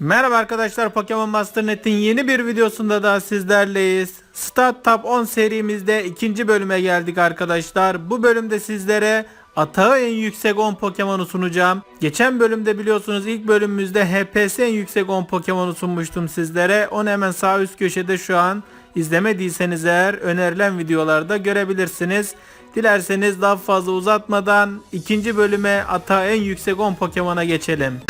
Merhaba arkadaşlar Pokemon Master Net'in yeni bir videosunda da sizlerleyiz. Stat Top 10 serimizde ikinci bölüme geldik arkadaşlar. Bu bölümde sizlere atağı en yüksek 10 Pokemon'u sunacağım. Geçen bölümde biliyorsunuz ilk bölümümüzde HPS en yüksek 10 Pokemon'u sunmuştum sizlere. Onu hemen sağ üst köşede şu an izlemediyseniz eğer önerilen videolarda görebilirsiniz. Dilerseniz daha fazla uzatmadan ikinci bölüme atağı en yüksek 10 Pokemon'a geçelim.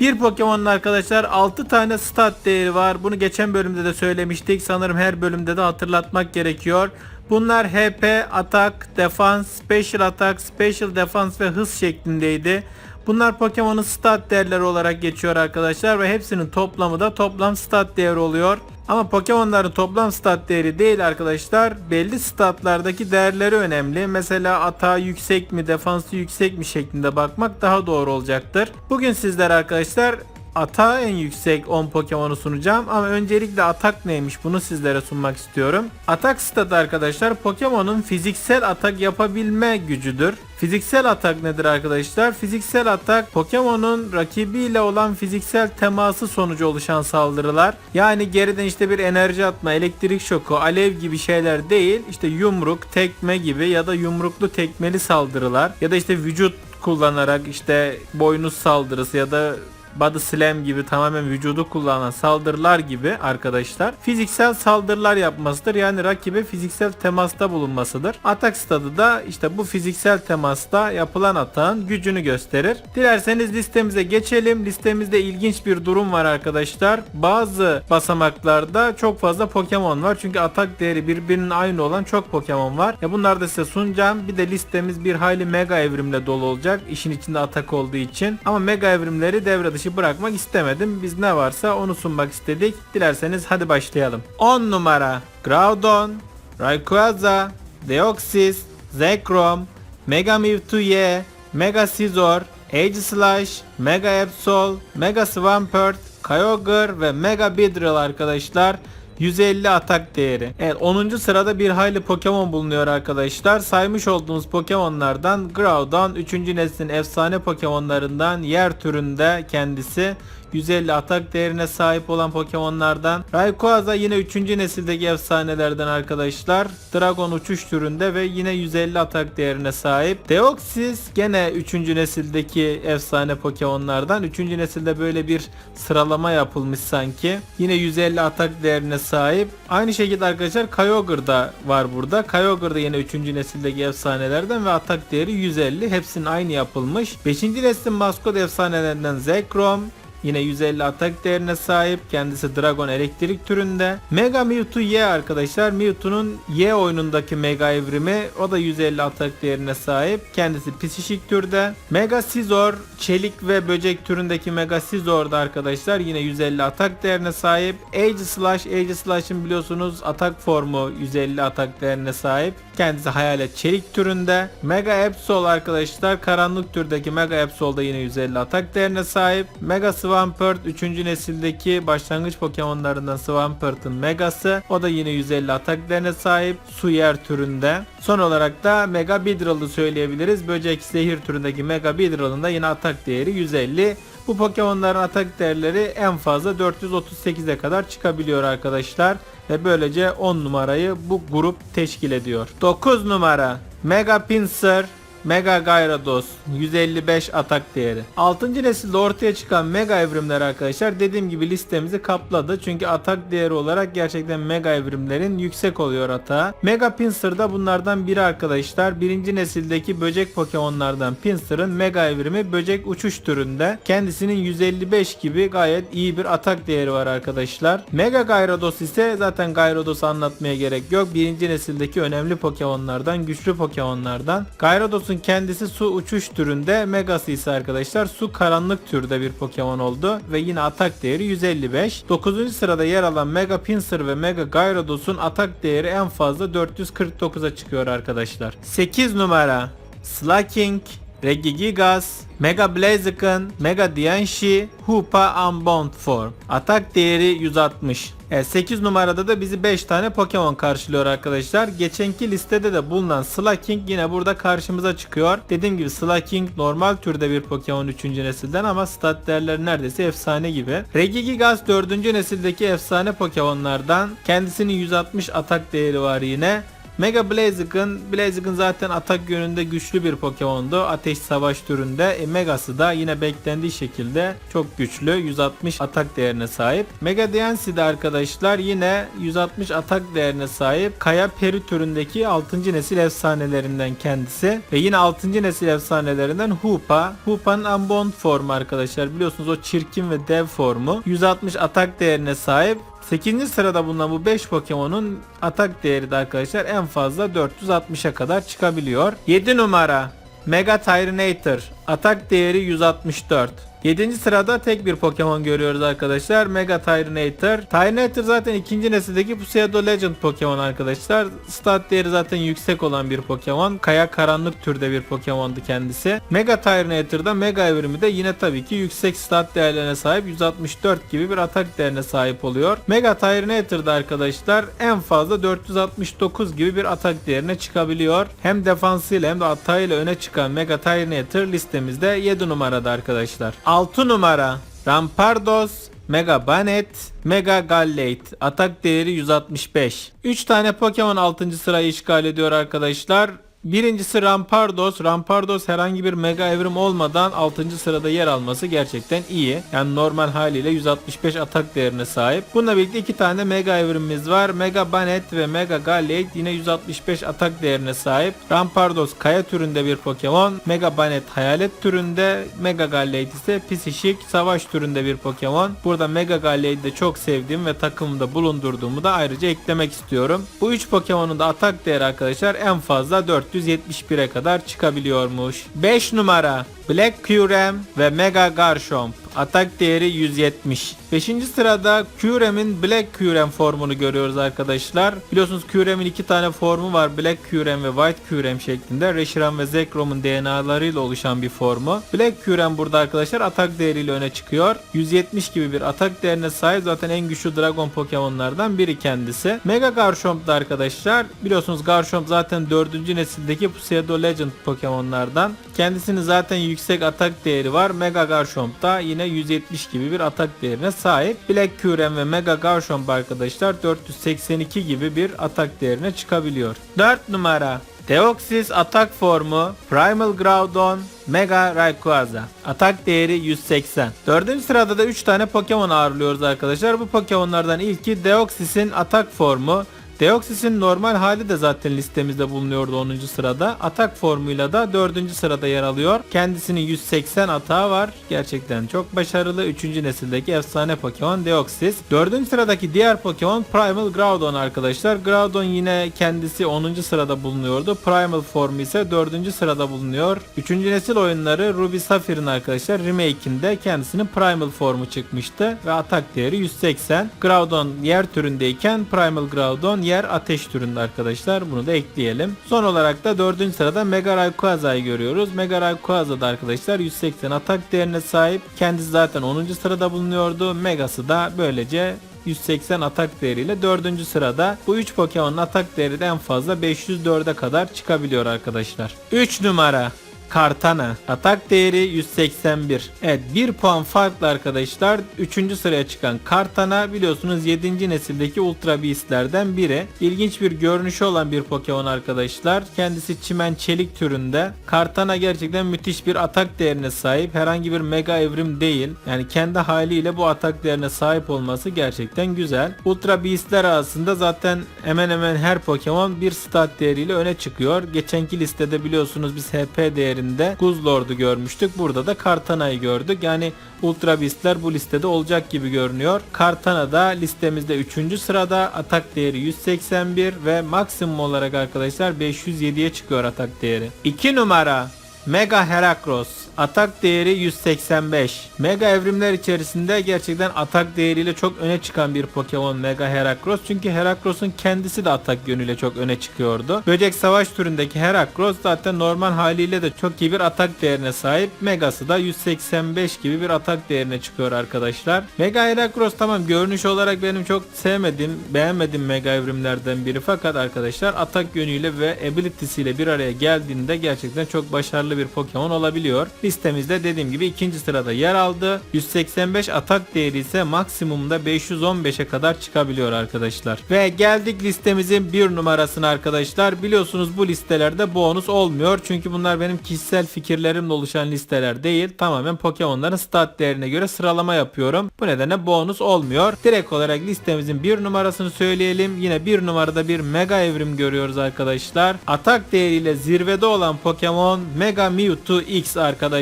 Bir Pokemon'un arkadaşlar 6 tane stat değeri var. Bunu geçen bölümde de söylemiştik. Sanırım her bölümde de hatırlatmak gerekiyor. Bunlar HP, Atak, Defans, Special Attack, Special Defense ve hız şeklindeydi. Bunlar Pokemon'un stat değerleri olarak geçiyor arkadaşlar ve hepsinin toplamı da toplam stat değeri oluyor. Ama Pokemon'ların toplam stat değeri değil arkadaşlar. Belli statlardaki değerleri önemli. Mesela atağı yüksek mi, defansı yüksek mi şeklinde bakmak daha doğru olacaktır. Bugün sizler arkadaşlar Atağı en yüksek 10 Pokemon'u sunacağım ama öncelikle atak neymiş bunu sizlere sunmak istiyorum. Atak statı arkadaşlar Pokemon'un fiziksel atak yapabilme gücüdür. Fiziksel atak nedir arkadaşlar? Fiziksel atak Pokemon'un rakibiyle olan fiziksel teması sonucu oluşan saldırılar. Yani geriden işte bir enerji atma, elektrik şoku, alev gibi şeyler değil. İşte yumruk, tekme gibi ya da yumruklu tekmeli saldırılar ya da işte vücut kullanarak işte boynuz saldırısı ya da body slam gibi tamamen vücudu kullanan saldırılar gibi arkadaşlar fiziksel saldırılar yapmasıdır. Yani rakibe fiziksel temasta bulunmasıdır. Atak stadı da işte bu fiziksel temasta yapılan atağın gücünü gösterir. Dilerseniz listemize geçelim. Listemizde ilginç bir durum var arkadaşlar. Bazı basamaklarda çok fazla Pokemon var. Çünkü atak değeri birbirinin aynı olan çok Pokemon var. Ya bunları da size sunacağım. Bir de listemiz bir hayli mega evrimle dolu olacak. İşin içinde atak olduğu için. Ama mega evrimleri devre dışı bırakmak istemedim. Biz ne varsa onu sunmak istedik. Dilerseniz hadi başlayalım. 10 numara Groudon, Rayquaza, Deoxys, Zekrom, Mega Mewtwo Y, Mega Scizor, Aegislash, Mega Absol, Mega Swampert, Kyogre ve Mega Beedrill arkadaşlar. 150 atak değeri. Evet 10. sırada bir hayli Pokemon bulunuyor arkadaşlar. Saymış olduğumuz Pokemonlardan Groudon 3. neslin efsane Pokemonlarından yer türünde kendisi 150 atak değerine sahip olan Pokemonlardan. Rayquaza yine 3. nesildeki efsanelerden arkadaşlar. Dragon uçuş türünde ve yine 150 atak değerine sahip. Deoxys gene 3. nesildeki efsane Pokemonlardan. 3. nesilde böyle bir sıralama yapılmış sanki. Yine 150 atak değerine sahip. Aynı şekilde arkadaşlar Kyogre da var burada. Kyogre da yine 3. nesildeki efsanelerden ve atak değeri 150. Hepsinin aynı yapılmış. 5. neslin maskot efsanelerinden Zekrom, Yine 150 atak değerine sahip. Kendisi Dragon elektrik türünde. Mega Mewtwo Y arkadaşlar. Mewtwo'nun Y oyunundaki Mega evrimi. O da 150 atak değerine sahip. Kendisi psişik türde. Mega Scizor çelik ve böcek türündeki Mega Scizor da arkadaşlar yine 150 atak değerine sahip. Age Slash, Age Slash'ın biliyorsunuz atak formu 150 atak değerine sahip. Kendisi hayalet çelik türünde. Mega Absol arkadaşlar karanlık türdeki Mega Absol da yine 150 atak değerine sahip. Mega Swampert 3. nesildeki başlangıç Pokemonlarından Swampert'ın Megası. O da yine 150 atak değerine sahip. Su yer türünde. Son olarak da Mega Beedrill'ı söyleyebiliriz. Böcek zehir türündeki Mega Beedrill'ın da yine atak değeri 150. Bu Pokemon'ların atak değerleri en fazla 438'e kadar çıkabiliyor arkadaşlar. Ve böylece 10 numarayı bu grup teşkil ediyor. 9 numara Mega Pinsir Mega Gyarados 155 atak değeri. 6. nesilde ortaya çıkan mega evrimler arkadaşlar dediğim gibi listemizi kapladı. Çünkü atak değeri olarak gerçekten mega evrimlerin yüksek oluyor atağı. Mega Pinsir da bunlardan biri arkadaşlar. 1. nesildeki böcek Pokemon'lardan Pinsir'ın mega evrimi böcek uçuş türünde. Kendisinin 155 gibi gayet iyi bir atak değeri var arkadaşlar. Mega Gyarados ise zaten Gyarados anlatmaya gerek yok. 1. nesildeki önemli Pokemon'lardan, güçlü Pokemon'lardan. Gyarados kendisi su uçuş türünde Megası ise arkadaşlar su karanlık türde bir Pokemon oldu ve yine atak değeri 155. 9. sırada yer alan Mega Pinsir ve Mega Gyarados''un atak değeri en fazla 449'a çıkıyor arkadaşlar. 8 numara Slaking Regigigas, Mega Blaziken, Mega Diancie, Hoopa Unbound Form. Atak değeri 160. Evet, 8 numarada da bizi 5 tane Pokemon karşılıyor arkadaşlar. Geçenki listede de bulunan Slaking yine burada karşımıza çıkıyor. Dediğim gibi Slaking normal türde bir Pokemon 3. nesilden ama stat değerleri neredeyse efsane gibi. Regigigas 4. nesildeki efsane Pokemon'lardan. Kendisinin 160 atak değeri var yine. Mega Blaziken, Blaziken zaten atak yönünde güçlü bir Pokemon'du. Ateş savaş türünde. E, Mega'sı da yine beklendiği şekilde çok güçlü. 160 atak değerine sahip. Mega Diancie de arkadaşlar yine 160 atak değerine sahip. Kaya Peri türündeki 6. nesil efsanelerinden kendisi. Ve yine 6. nesil efsanelerinden Hoopa. Hoopa'nın Unbound formu arkadaşlar. Biliyorsunuz o çirkin ve dev formu. 160 atak değerine sahip. 8. sırada bulunan bu 5 Pokemon'un atak değeri de arkadaşlar en fazla 460'a kadar çıkabiliyor. 7 numara Mega Tyranitar atak değeri 164. 7. sırada tek bir Pokemon görüyoruz arkadaşlar. Mega Tyranitar. Tyranitar zaten ikinci nesildeki Pseudo Legend Pokemon arkadaşlar. Stat değeri zaten yüksek olan bir Pokemon. Kaya karanlık türde bir Pokemon'du kendisi. Mega Tyranitar'da Mega evrimi de yine tabii ki yüksek stat değerlerine sahip 164 gibi bir atak değerine sahip oluyor. Mega Tyranitar'da arkadaşlar en fazla 469 gibi bir atak değerine çıkabiliyor. Hem defansıyla hem de atağıyla öne çıkan Mega Tyranitar listemizde 7 numarada arkadaşlar. 6 numara Rampardos Mega Banet, Mega Gallade. Atak değeri 165. 3 tane Pokemon 6. sırayı işgal ediyor arkadaşlar. Birincisi Rampardos. Rampardos herhangi bir mega evrim olmadan 6. sırada yer alması gerçekten iyi. Yani normal haliyle 165 atak değerine sahip. Bununla birlikte iki tane mega evrimimiz var. Mega Banet ve Mega Gallade yine 165 atak değerine sahip. Rampardos kaya türünde bir Pokemon. Mega Banet hayalet türünde. Mega Gallade ise psişik savaş türünde bir Pokemon. Burada Mega Gallade'i de çok sevdiğim ve takımımda bulundurduğumu da ayrıca eklemek istiyorum. Bu 3 Pokemon'un da atak değeri arkadaşlar en fazla 471'e kadar çıkabiliyormuş. 5 numara Black Kyurem ve Mega Garchomp. Atak değeri 170. 5. sırada Kyurem'in Black Kyurem formunu görüyoruz arkadaşlar. Biliyorsunuz Kyurem'in iki tane formu var. Black Kyurem ve White Kyurem şeklinde. Reshiram ve Zekrom'un DNA'larıyla oluşan bir formu. Black Kyurem burada arkadaşlar atak değeriyle öne çıkıyor. 170 gibi bir atak değerine sahip. Zaten en güçlü Dragon Pokemon'lardan biri kendisi. Mega Garchomp da arkadaşlar. Biliyorsunuz Garchomp zaten 4. nesildeki Pseudo Legend Pokemon'lardan. Kendisinin zaten yüksek atak değeri var. Mega Garchomp da yine 170 gibi bir atak değerine sahip. Black Kyurem ve Mega Garchomp arkadaşlar 482 gibi bir atak değerine çıkabiliyor. 4 numara Deoxys atak formu Primal Groudon Mega Rayquaza. Atak değeri 180. Dördüncü sırada da 3 tane Pokemon ağırlıyoruz arkadaşlar. Bu Pokemonlardan ilki Deoxys'in atak formu. Deoxys'in normal hali de zaten listemizde bulunuyordu 10. sırada. Atak formuyla da 4. sırada yer alıyor. Kendisinin 180 atağı var. Gerçekten çok başarılı. 3. nesildeki efsane Pokemon Deoxys. 4. sıradaki diğer Pokemon Primal Groudon arkadaşlar. Groudon yine kendisi 10. sırada bulunuyordu. Primal formu ise 4. sırada bulunuyor. 3. nesil oyunları Ruby Sapphire'ın arkadaşlar remake'inde kendisinin Primal formu çıkmıştı ve atak değeri 180. Groudon yer türündeyken Primal Groudon yer ateş türünde arkadaşlar. Bunu da ekleyelim. Son olarak da 4. sırada Mega Rayquaza'yı görüyoruz. Mega Rayquaza da arkadaşlar 180 atak değerine sahip. Kendisi zaten 10. sırada bulunuyordu. Megası da böylece 180 atak değeriyle 4. sırada. Bu 3 Pokemon'un atak değeri de en fazla 504'e kadar çıkabiliyor arkadaşlar. 3 numara Kartana. Atak değeri 181. Evet 1 puan farklı arkadaşlar. 3. sıraya çıkan Kartana biliyorsunuz 7. nesildeki Ultra Beast'lerden biri. İlginç bir görünüşü olan bir Pokemon arkadaşlar. Kendisi çimen çelik türünde. Kartana gerçekten müthiş bir atak değerine sahip. Herhangi bir mega evrim değil. Yani kendi haliyle bu atak değerine sahip olması gerçekten güzel. Ultra Beast'ler arasında zaten hemen hemen her Pokemon bir stat değeriyle öne çıkıyor. Geçenki listede biliyorsunuz biz HP değerinde Guzlord'u görmüştük. Burada da Kartana'yı gördük. Yani Ultra Beast'ler bu listede olacak gibi görünüyor. Kartana da listemizde 3. sırada atak değeri 181 ve maksimum olarak arkadaşlar 507'ye çıkıyor atak değeri. 2 numara Mega Heracross Atak değeri 185. Mega evrimler içerisinde gerçekten atak değeriyle çok öne çıkan bir Pokemon Mega Heracross. Çünkü Heracross'un kendisi de atak yönüyle çok öne çıkıyordu. Böcek savaş türündeki Heracross zaten normal haliyle de çok iyi bir atak değerine sahip. Megası da 185 gibi bir atak değerine çıkıyor arkadaşlar. Mega Heracross tamam görünüş olarak benim çok sevmediğim, beğenmediğim mega evrimlerden biri fakat arkadaşlar atak yönüyle ve ability'siyle bir araya geldiğinde gerçekten çok başarılı bir Pokemon olabiliyor. Listemizde dediğim gibi ikinci sırada yer aldı. 185 atak değeri ise maksimumda 515'e kadar çıkabiliyor arkadaşlar. Ve geldik listemizin bir numarasına arkadaşlar. Biliyorsunuz bu listelerde bonus olmuyor. Çünkü bunlar benim kişisel fikirlerimle oluşan listeler değil. Tamamen Pokemon'ların stat değerine göre sıralama yapıyorum. Bu nedenle bonus olmuyor. Direkt olarak listemizin bir numarasını söyleyelim. Yine bir numarada bir mega evrim görüyoruz arkadaşlar. Atak değeriyle zirvede olan Pokemon Mega Mewtwo X arkadaşlar.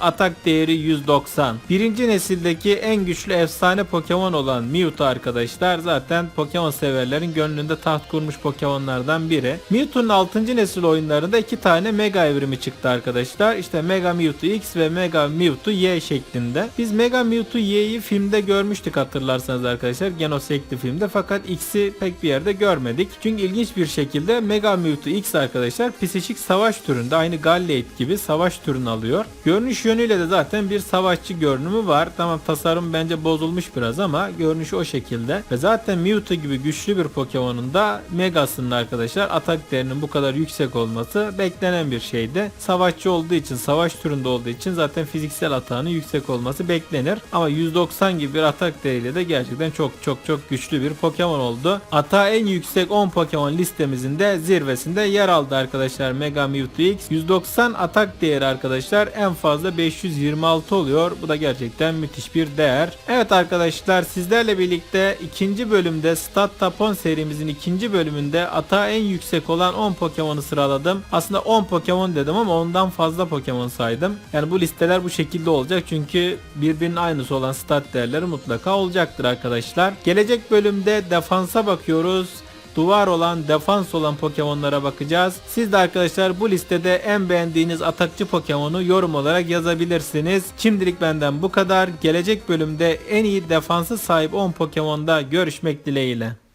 Atak değeri 190. Birinci nesildeki en güçlü efsane Pokemon olan Mewtwo arkadaşlar. Zaten Pokemon severlerin gönlünde taht kurmuş Pokemon'lardan biri. Mewtwo'nun 6. nesil oyunlarında iki tane Mega evrimi çıktı arkadaşlar. İşte Mega Mewtwo X ve Mega Mewtwo Y şeklinde. Biz Mega Mewtwo Y'yi filmde görmüştük hatırlarsanız arkadaşlar. Genosekli filmde fakat X'i pek bir yerde görmedik. Çünkü ilginç bir şekilde Mega Mewtwo X arkadaşlar psişik savaş türünde aynı Gallade gibi savaş türünü alıyor. Görünüş yönüyle de zaten bir savaşçı görünümü var. Tamam tasarım bence bozulmuş biraz ama görünüşü o şekilde. Ve zaten Mewtwo gibi güçlü bir Pokemon'un da Megas'ının arkadaşlar atak değerinin bu kadar yüksek olması beklenen bir şeydi. Savaşçı olduğu için, savaş türünde olduğu için zaten fiziksel atağının yüksek olması beklenir. Ama 190 gibi bir atak değeriyle de gerçekten çok çok çok güçlü bir Pokemon oldu. Atağı en yüksek 10 Pokemon listemizin de zirvesinde yer aldı arkadaşlar Mega Mewtwo X. 190 atak değeri arkadaşlar en fazla 526 oluyor. Bu da gerçekten müthiş bir değer. Evet arkadaşlar sizlerle birlikte ikinci bölümde Stat Tapon serimizin ikinci bölümünde atağı en yüksek olan 10 Pokemon'u sıraladım. Aslında 10 Pokemon dedim ama ondan fazla Pokemon saydım. Yani bu listeler bu şekilde olacak çünkü birbirinin aynısı olan stat değerleri mutlaka olacaktır arkadaşlar. Gelecek bölümde defansa bakıyoruz duvar olan, defans olan Pokemon'lara bakacağız. Siz de arkadaşlar bu listede en beğendiğiniz atakçı Pokemon'u yorum olarak yazabilirsiniz. Şimdilik benden bu kadar. Gelecek bölümde en iyi defansı sahip 10 Pokemon'da görüşmek dileğiyle.